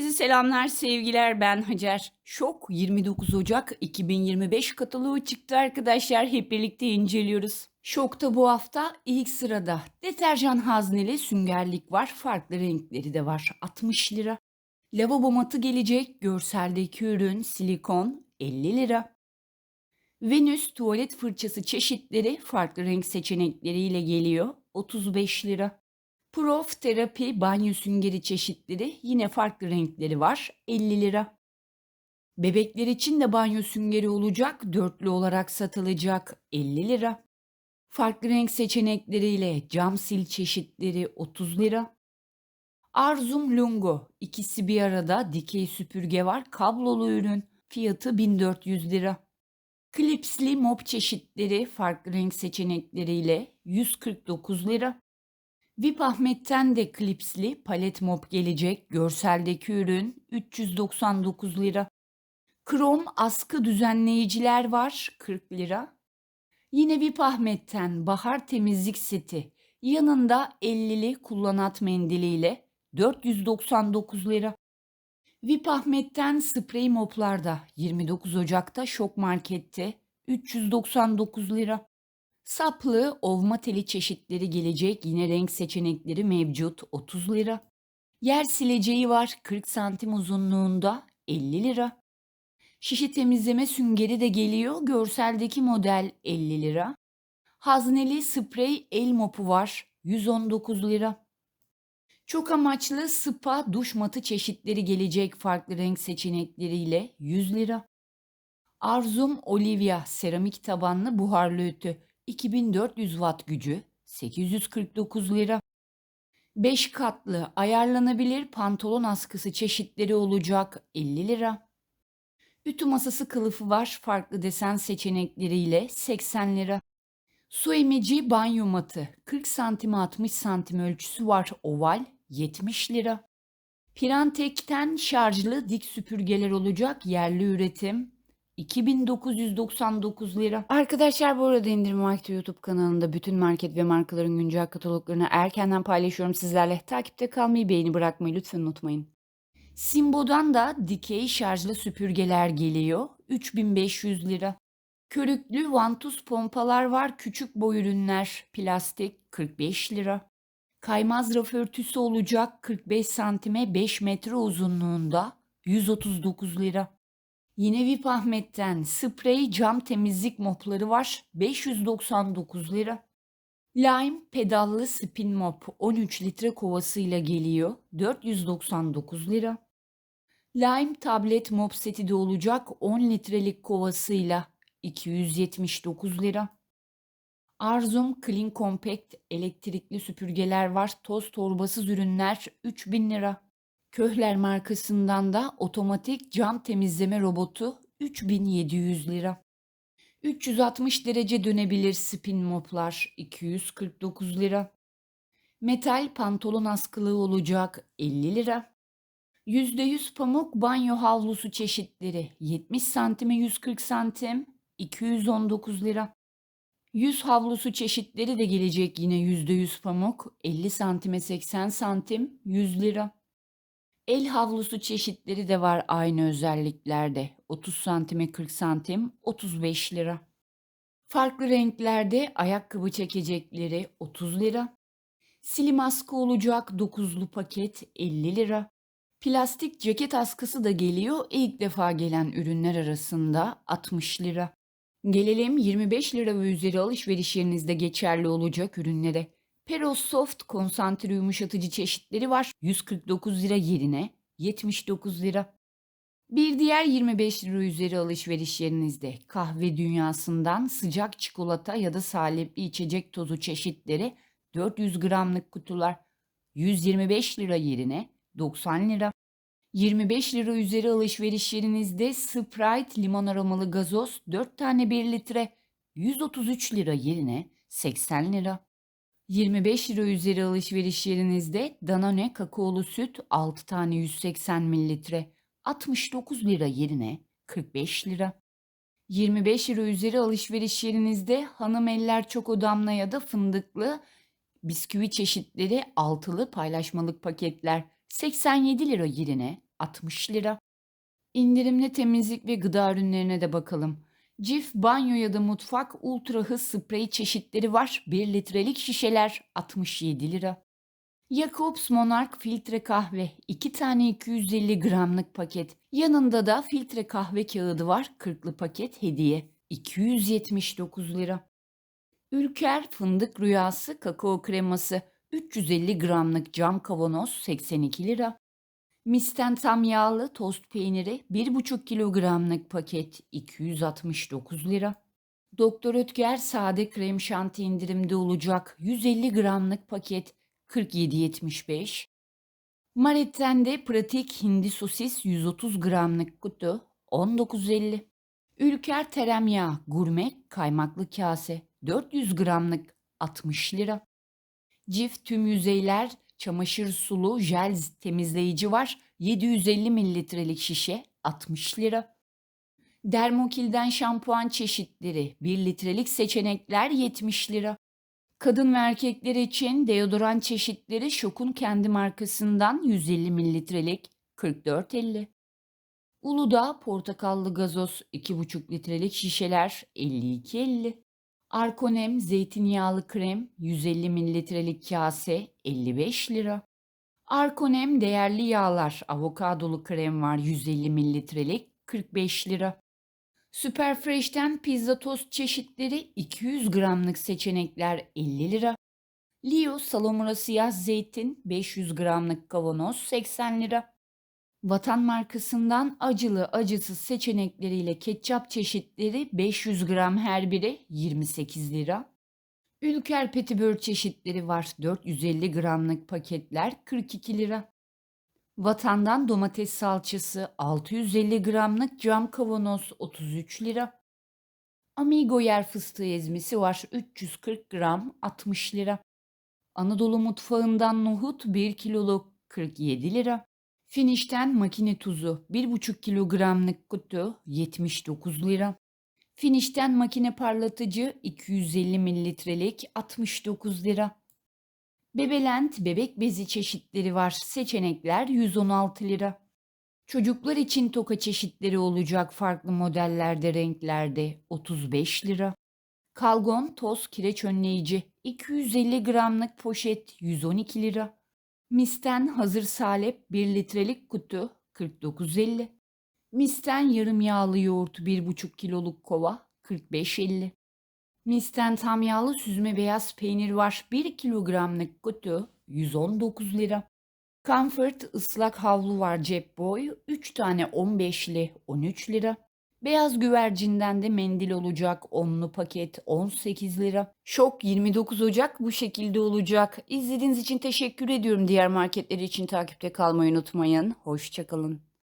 Herkese selamlar, sevgiler. Ben Hacer. Şok 29 Ocak 2025 kataloğu çıktı arkadaşlar. Hep birlikte inceliyoruz. Şok'ta bu hafta ilk sırada deterjan hazneli süngerlik var. Farklı renkleri de var. 60 lira. Lavabo matı gelecek. Görseldeki ürün silikon 50 lira. Venüs tuvalet fırçası çeşitleri farklı renk seçenekleriyle geliyor. 35 lira. Prof terapi banyo süngeri çeşitleri yine farklı renkleri var. 50 lira. Bebekler için de banyo süngeri olacak. Dörtlü olarak satılacak. 50 lira. Farklı renk seçenekleriyle cam sil çeşitleri 30 lira. Arzum Lungo ikisi bir arada dikey süpürge var. Kablolu ürün fiyatı 1400 lira. Klipsli mop çeşitleri farklı renk seçenekleriyle 149 lira. VIP Ahmet'ten de klipsli palet mop gelecek. Görseldeki ürün 399 lira. Krom askı düzenleyiciler var 40 lira. Yine VIP Ahmet'ten bahar temizlik seti yanında 50'li kullanat mendiliyle 499 lira. VIP Ahmet'ten sprey moplarda 29 Ocak'ta Şok Market'te 399 lira. Saplı ovma teli çeşitleri gelecek. Yine renk seçenekleri mevcut 30 lira. Yer sileceği var 40 santim uzunluğunda 50 lira. Şişe temizleme süngeri de geliyor. Görseldeki model 50 lira. Hazneli sprey el mopu var 119 lira. Çok amaçlı spa duş matı çeşitleri gelecek farklı renk seçenekleriyle 100 lira. Arzum Olivia seramik tabanlı buharlı ütü 2400 watt gücü 849 lira. 5 katlı ayarlanabilir pantolon askısı çeşitleri olacak 50 lira. Ütü masası kılıfı var farklı desen seçenekleriyle 80 lira. Su emici banyo matı 40 santim 60 santim ölçüsü var oval 70 lira. Pirantek'ten şarjlı dik süpürgeler olacak yerli üretim 2999 lira. Arkadaşlar bu arada indirim vakti YouTube kanalında bütün market ve markaların güncel kataloglarını erkenden paylaşıyorum sizlerle. Takipte kalmayı, beğeni bırakmayı lütfen unutmayın. Simbo'dan da dikey şarjlı süpürgeler geliyor. 3500 lira. Körüklü vantuz pompalar var. Küçük boy ürünler. Plastik 45 lira. Kaymaz raf örtüsü olacak 45 santime 5 metre uzunluğunda 139 lira. Yine VIP Ahmet'ten sprey cam temizlik mopları var 599 lira. Lime pedallı spin mop 13 litre kovasıyla geliyor 499 lira. Lime tablet mop seti de olacak 10 litrelik kovasıyla 279 lira. Arzum Clean Compact elektrikli süpürgeler var. Toz torbasız ürünler 3000 lira. Köhler markasından da otomatik cam temizleme robotu 3700 lira. 360 derece dönebilir spin moplar 249 lira. Metal pantolon askılığı olacak 50 lira. %100 pamuk banyo havlusu çeşitleri 70 santime 140 santim 219 lira. Yüz havlusu çeşitleri de gelecek yine %100 pamuk 50 santime 80 santim 100 lira. El havlusu çeşitleri de var aynı özelliklerde. 30 santime 40 santim 35 lira. Farklı renklerde ayakkabı çekecekleri 30 lira. Silim askı olacak 9'lu paket 50 lira. Plastik ceket askısı da geliyor. İlk defa gelen ürünler arasında 60 lira. Gelelim 25 lira ve üzeri alışveriş yerinizde geçerli olacak ürünlere. Peros Soft konsantre yumuşatıcı çeşitleri var. 149 lira yerine 79 lira. Bir diğer 25 lira üzeri alışveriş yerinizde kahve dünyasından sıcak çikolata ya da salepli içecek tozu çeşitleri 400 gramlık kutular 125 lira yerine 90 lira. 25 lira üzeri alışveriş yerinizde Sprite limon aromalı gazoz 4 tane 1 litre 133 lira yerine 80 lira. 25 lira üzeri alışveriş yerinizde Danone kakaolu süt 6 tane 180 mililitre 69 lira yerine 45 lira. 25 lira üzeri alışveriş yerinizde hanım eller çok damla ya da fındıklı bisküvi çeşitleri altılı paylaşmalık paketler 87 lira yerine 60 lira. İndirimli temizlik ve gıda ürünlerine de bakalım. Cif banyo ya da mutfak ultra hız sprey çeşitleri var. 1 litrelik şişeler 67 lira. Jacobs Monarch filtre kahve 2 tane 250 gramlık paket. Yanında da filtre kahve kağıdı var 40'lı paket hediye 279 lira. Ülker fındık rüyası kakao kreması 350 gramlık cam kavanoz 82 lira. Misten tam yağlı tost peyniri 1,5 kilogramlık paket 269 lira. Doktor Ötker sade krem şanti indirimde olacak 150 gramlık paket 47.75. Maretten de pratik hindi sosis 130 gramlık kutu 19.50. Ülker teremyağı gurme kaymaklı kase 400 gramlık 60 lira. Cif tüm yüzeyler çamaşır sulu jel temizleyici var 750 mililitrelik şişe 60 lira. Dermokil'den şampuan çeşitleri 1 litrelik seçenekler 70 lira. Kadın ve erkekler için deodoran çeşitleri Şok'un kendi markasından 150 mililitrelik 44.50. Uludağ portakallı gazoz 2,5 litrelik şişeler 52.50. Arkonem zeytinyağlı krem 150 mililitrelik kase 55 lira. Arkonem değerli yağlar avokadolu krem var 150 mililitrelik 45 lira. Superfresh'ten pizza tost çeşitleri 200 gramlık seçenekler 50 lira. Leo salamura siyah zeytin 500 gramlık kavanoz 80 lira. Vatan markasından acılı acısız seçenekleriyle ketçap çeşitleri 500 gram her biri 28 lira. Ülker petibör çeşitleri var 450 gramlık paketler 42 lira. Vatandan domates salçası 650 gramlık cam kavanoz 33 lira. Amigo yer fıstığı ezmesi var 340 gram 60 lira. Anadolu mutfağından nohut 1 kiloluk 47 lira. Finişten makine tuzu 1,5 kilogramlık kutu 79 lira. Finişten makine parlatıcı 250 mililitrelik 69 lira. Bebelent bebek bezi çeşitleri var. Seçenekler 116 lira. Çocuklar için toka çeşitleri olacak farklı modellerde, renklerde 35 lira. Kalgon toz kireç önleyici 250 gramlık poşet 112 lira. Misten hazır salep 1 litrelik kutu 49.50. Misten yarım yağlı yoğurt 1,5 kiloluk kova 45.50. Misten tam yağlı süzme beyaz peynir var 1 kilogramlık kutu 119 lira. Comfort ıslak havlu var cep boy 3 tane 15'li 13 lira. Beyaz güvercinden de mendil olacak 10'lu paket 18 lira. Şok 29 Ocak bu şekilde olacak. İzlediğiniz için teşekkür ediyorum. Diğer marketler için takipte kalmayı unutmayın. Hoşçakalın.